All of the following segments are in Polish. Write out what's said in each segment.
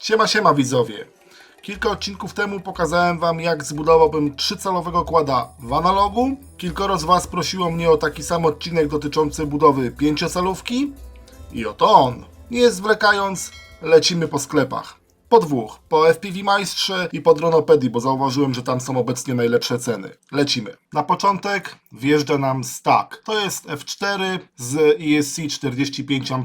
Siema, siema widzowie. Kilka odcinków temu pokazałem wam jak zbudowałbym trzycalowego kłada w analogu. Kilkoro z was prosiło mnie o taki sam odcinek dotyczący budowy pięciocalówki. I oto on. Nie zwlekając, lecimy po sklepach. Po dwóch, po FPV Majstrze i po Dronopedii, bo zauważyłem, że tam są obecnie najlepsze ceny. Lecimy. Na początek wjeżdża nam stack. To jest F4 z ESC 45 A.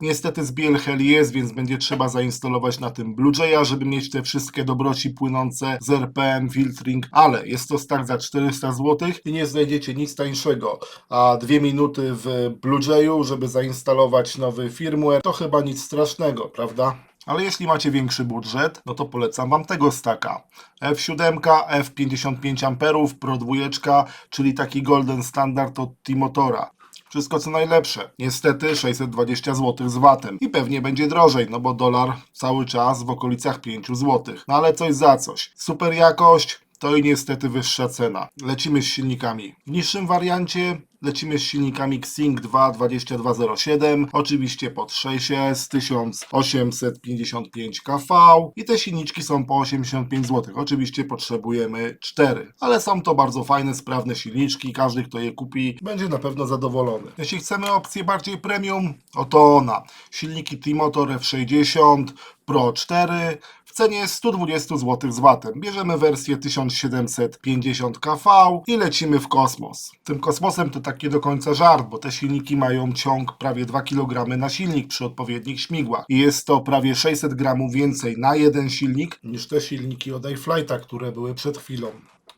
Niestety z BLHL jest, więc będzie trzeba zainstalować na tym Bluejaya, żeby mieć te wszystkie dobroci płynące z RPM, filtering, ale jest to stack za 400 zł i nie znajdziecie nic tańszego. A dwie minuty w Bluejayu, żeby zainstalować nowy firmware, to chyba nic strasznego, prawda? Ale jeśli macie większy budżet, no to polecam Wam tego staka. F7, F55 A, Pro 2, czyli taki golden standard od Timotora. Wszystko co najlepsze. Niestety 620 zł z VAT-em. I pewnie będzie drożej, no bo dolar cały czas w okolicach 5 zł. No ale coś za coś. Super jakość, to i niestety wyższa cena. Lecimy z silnikami. W niższym wariancie lecimy z silnikami Xing 2 2207, oczywiście pod 6S 1855 kV i te silniczki są po 85 zł. Oczywiście potrzebujemy 4, ale są to bardzo fajne, sprawne silniczki. Każdy, kto je kupi, będzie na pewno zadowolony. Jeśli chcemy opcję bardziej premium, oto ona. Silniki T-Motor F60 Pro 4 w cenie 120 zł z VAT-em. Bierzemy wersję 1750 kV i lecimy w kosmos. Tym kosmosem to taki do końca żart, bo te silniki mają ciąg prawie 2 kg na silnik przy odpowiednich śmigłach. I jest to prawie 600 gramów więcej na jeden silnik niż te silniki od iFlighta, które były przed chwilą.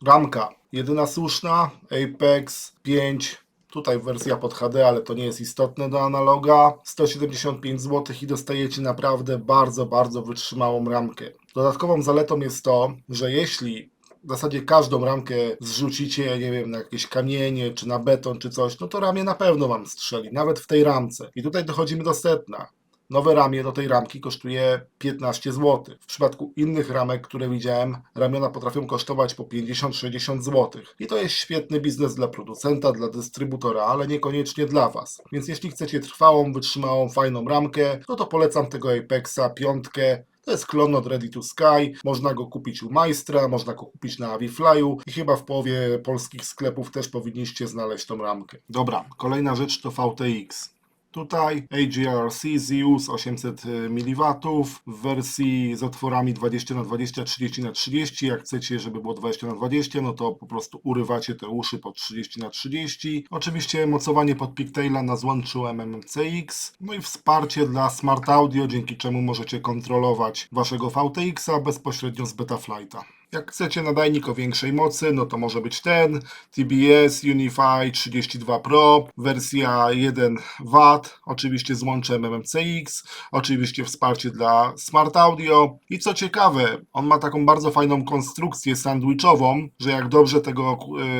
Ramka. Jedyna słuszna, Apex 5 Tutaj wersja pod HD, ale to nie jest istotne do analoga. 175 zł i dostajecie naprawdę bardzo, bardzo wytrzymałą ramkę. Dodatkową zaletą jest to, że jeśli w zasadzie każdą ramkę zrzucicie, nie wiem, na jakieś kamienie, czy na beton, czy coś, no to ramię na pewno Wam strzeli, nawet w tej ramce. I tutaj dochodzimy do setna. Nowe ramię do tej ramki kosztuje 15 zł. W przypadku innych ramek, które widziałem, ramiona potrafią kosztować po 50-60 zł. I to jest świetny biznes dla producenta, dla dystrybutora, ale niekoniecznie dla Was. Więc jeśli chcecie trwałą, wytrzymałą, fajną ramkę, no to polecam tego Apexa piątkę. To jest klon od Ready to Sky. Można go kupić u Majstra, można go kupić na Aviflyu i chyba w połowie polskich sklepów też powinniście znaleźć tą ramkę. Dobra, kolejna rzecz to VTX. Tutaj AGRC Zeus 800 mW w wersji z otworami 20 na 20 30 na 30 Jak chcecie, żeby było 20 na 20 no to po prostu urywacie te uszy pod 30 na 30 Oczywiście mocowanie pod pigtaila na złączu MMCX. No i wsparcie dla Smart Audio, dzięki czemu możecie kontrolować waszego VTX-a bezpośrednio z Betaflighta. Jak chcecie nadajnik o większej mocy, no to może być ten TBS Unify 32 Pro, wersja 1 W, oczywiście z łączem MMCX, oczywiście wsparcie dla Smart Audio. I co ciekawe, on ma taką bardzo fajną konstrukcję sandwichową, że jak dobrze tego,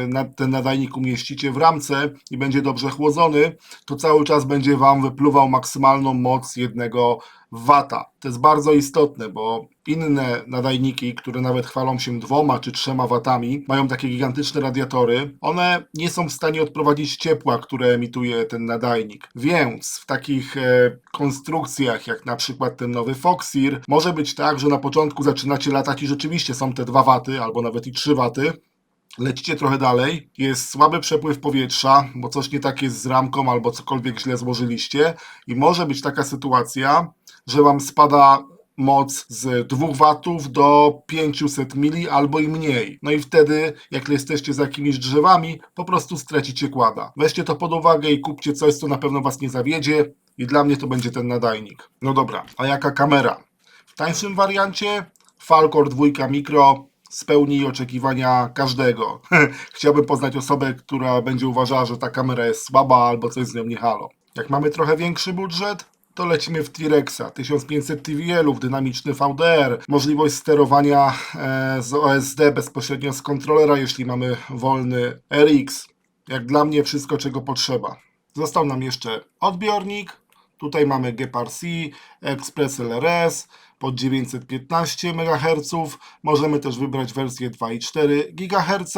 na- ten nadajnik umieścicie w ramce i będzie dobrze chłodzony, to cały czas będzie Wam wypluwał maksymalną moc jednego wata. To jest bardzo istotne, bo inne nadajniki, które nawet chwalą się dwoma czy trzema watami, mają takie gigantyczne radiatory. One nie są w stanie odprowadzić ciepła, które emituje ten nadajnik. Więc w takich e, konstrukcjach, jak na przykład ten nowy Foxir, może być tak, że na początku zaczynacie latać i rzeczywiście są te dwa waty, albo nawet i trzy waty. Lecicie trochę dalej, jest słaby przepływ powietrza, bo coś nie tak jest z ramką albo cokolwiek źle złożyliście i może być taka sytuacja, że Wam spada moc z 2 watów do 500 mili albo i mniej. No i wtedy, jak jesteście za jakimiś drzewami, po prostu stracicie kłada. Weźcie to pod uwagę i kupcie coś, co na pewno Was nie zawiedzie i dla mnie to będzie ten nadajnik. No dobra, a jaka kamera? W tańszym wariancie Falcor 2 Micro spełni oczekiwania każdego. Chciałbym poznać osobę, która będzie uważała, że ta kamera jest słaba albo coś z nią nie halo. Jak mamy trochę większy budżet, to lecimy w T-Rexa, 1500 TVL-ów, dynamiczny VDR, możliwość sterowania e, z OSD bezpośrednio z kontrolera, jeśli mamy wolny RX. Jak dla mnie wszystko, czego potrzeba. Został nam jeszcze odbiornik, Tutaj mamy GPRC, Express LRS pod 915 MHz. Możemy też wybrać wersję 2,4 GHz.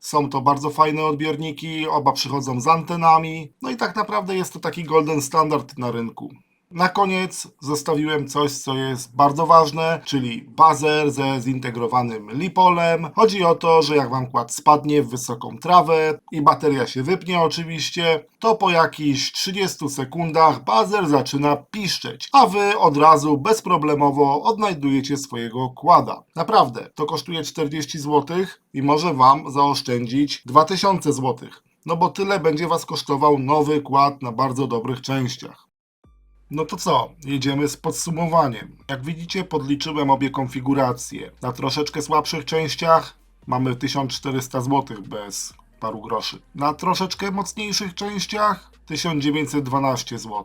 Są to bardzo fajne odbiorniki, oba przychodzą z antenami. No i tak naprawdę jest to taki golden standard na rynku. Na koniec zostawiłem coś, co jest bardzo ważne, czyli bazer ze zintegrowanym lipolem. Chodzi o to, że jak wam kład spadnie w wysoką trawę i bateria się wypnie oczywiście, to po jakichś 30 sekundach bazer zaczyna piszczeć, a wy od razu bezproblemowo odnajdujecie swojego kłada. Naprawdę, to kosztuje 40 zł i może wam zaoszczędzić 2000 zł. No bo tyle będzie was kosztował nowy kład na bardzo dobrych częściach. No to co? Jedziemy z podsumowaniem. Jak widzicie, podliczyłem obie konfiguracje. Na troszeczkę słabszych częściach mamy 1400 zł bez paru groszy. Na troszeczkę mocniejszych częściach 1912 zł.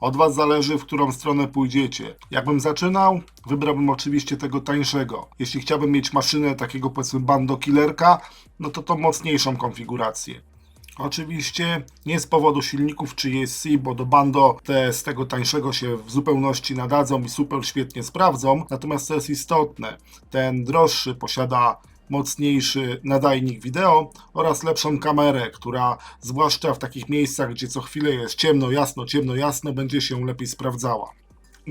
Od Was zależy, w którą stronę pójdziecie. Jakbym zaczynał, wybrałbym oczywiście tego tańszego. Jeśli chciałbym mieć maszynę takiego powiedzmy bando killerka, no to to mocniejszą konfigurację. Oczywiście nie z powodu silników czy ESC, bo do Bando te z tego tańszego się w zupełności nadadzą i super świetnie sprawdzą. Natomiast co jest istotne, ten droższy posiada mocniejszy nadajnik wideo oraz lepszą kamerę, która zwłaszcza w takich miejscach, gdzie co chwilę jest ciemno, jasno, ciemno, jasno, będzie się lepiej sprawdzała.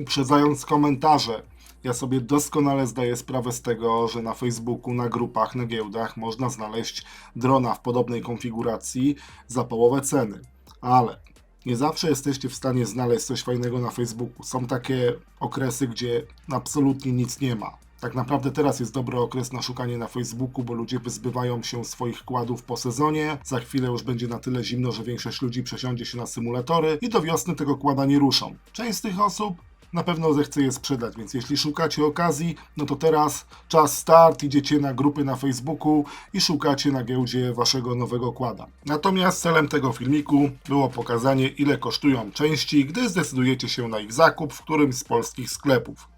Uprzedzając komentarze, ja sobie doskonale zdaję sprawę z tego, że na Facebooku, na grupach, na giełdach można znaleźć drona w podobnej konfiguracji za połowę ceny. Ale nie zawsze jesteście w stanie znaleźć coś fajnego na Facebooku. Są takie okresy, gdzie absolutnie nic nie ma. Tak naprawdę teraz jest dobry okres na szukanie na Facebooku, bo ludzie wyzbywają się swoich kładów po sezonie. Za chwilę już będzie na tyle zimno, że większość ludzi przesiądzie się na symulatory i do wiosny tego kłada nie ruszą. Część z tych osób na pewno zechce je sprzedać, więc jeśli szukacie okazji, no to teraz czas start, idziecie na grupy na Facebooku i szukacie na giełdzie waszego nowego kłada. Natomiast celem tego filmiku było pokazanie ile kosztują części, gdy zdecydujecie się na ich zakup w którymś z polskich sklepów.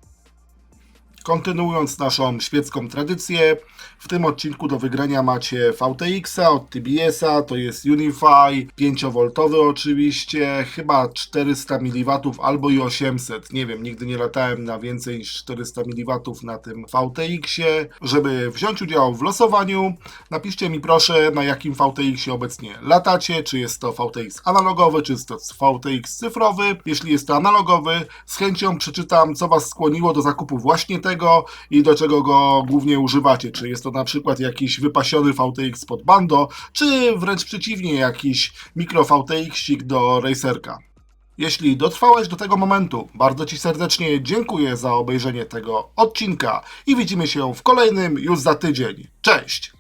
Kontynuując naszą świecką tradycję, w tym odcinku do wygrania macie VTX-a od TBS-a, to jest Unify, 5V oczywiście, chyba 400 mW albo i 800, nie wiem, nigdy nie latałem na więcej niż 400 mW na tym VTX-ie. Żeby wziąć udział w losowaniu, napiszcie mi proszę na jakim VTX-ie obecnie latacie, czy jest to VTX analogowy, czy jest to VTX cyfrowy. Jeśli jest to analogowy, z chęcią przeczytam, co Was skłoniło do zakupu właśnie tego i do czego go głównie używacie. Czy jest to na przykład jakiś wypasiony VTX pod bando, czy wręcz przeciwnie, jakiś mikro VTX-ik do racerka. Jeśli dotrwałeś do tego momentu, bardzo Ci serdecznie dziękuję za obejrzenie tego odcinka i widzimy się w kolejnym już za tydzień. Cześć!